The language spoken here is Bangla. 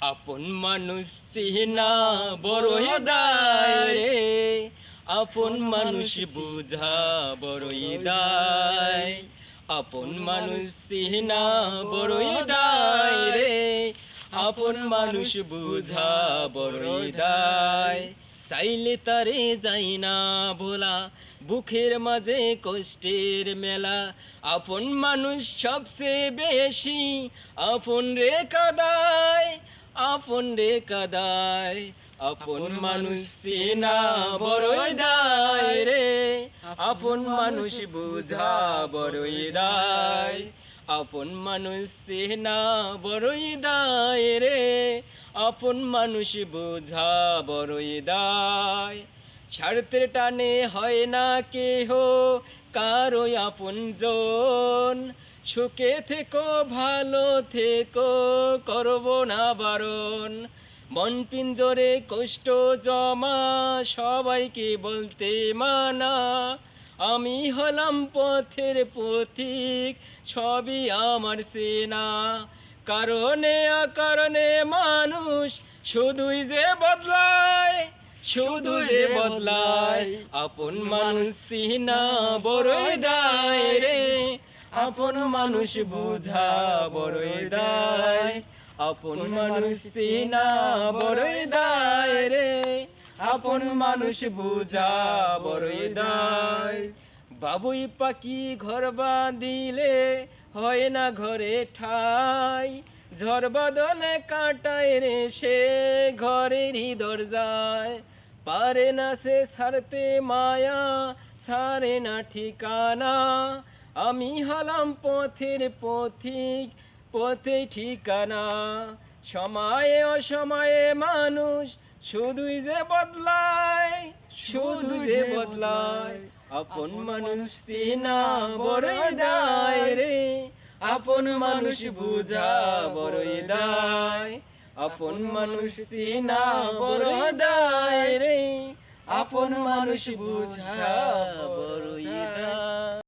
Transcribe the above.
আপন মানুষ চিনা বড়ই দায় আপন মানুষ বুঝা বড়ই দায় আপন মানুষ চিনা বড়ই দায় রে। আপন মানুষ বুঝা বড়ই দায় চাইলে তারে যাই না ভোলা, বুকের মাঝে কষ্টের মেলা। আপন মানুষ সবচেয়ে বেশি, আপন রে কাদায়। আপন রে কাদায় আপন মানুষ চেনা বড়ই দায় রে। আপন মানুষ বুঝা বড়ই দায়। আপন মানুষ চেনা বড়ই দায় রে। আপন মানুষ বোঝা বড়ই দায়। স্বার্থের টানে হয় না কেহ কারও আপন জন সুখে থেকো, ভালো থেকো, করব না বারণ। মন পিঞ্জরে কষ্ট জমা, সবাইকে বলতে মানা। আমি হলাম পথের পথিক সবই আমার সেনা। কারণে, অকারণে মানুষ শুধুই যে বদলায় শুধু যে বদলায়। আপন মানুষ চিনা বড়ই দায় রে। আপন মানুষ বুঝা বড়ই দায়। আপন মানুষ চিনা বড়ই দায় রে। আপন মানুষ বুঝা বড়ই দায়। বাবুই পাখি ঘর বাঁধিলে হয় না ঘরে ঠাই। ঝড় বদলে কাটায় রে সে ঘরেরই দরজায়। পারে না সে ছাড়তে মায়া, ছাড়ে না ঠিকানা। আমি হলাম পথের পথিক পথে ঠিকানা। সময়ে অসময়ে মানুষ শুধুই যে বদলায় শুধু যে বদলায়। আপন মানুষ চিনা বড়ই দায় রে। আপন মানুষ বুঝা বড়ই দায়। আপন মানুষ চিনা বড় দায়। রে। আপন মানুষ বুঝা বড়ই দায়।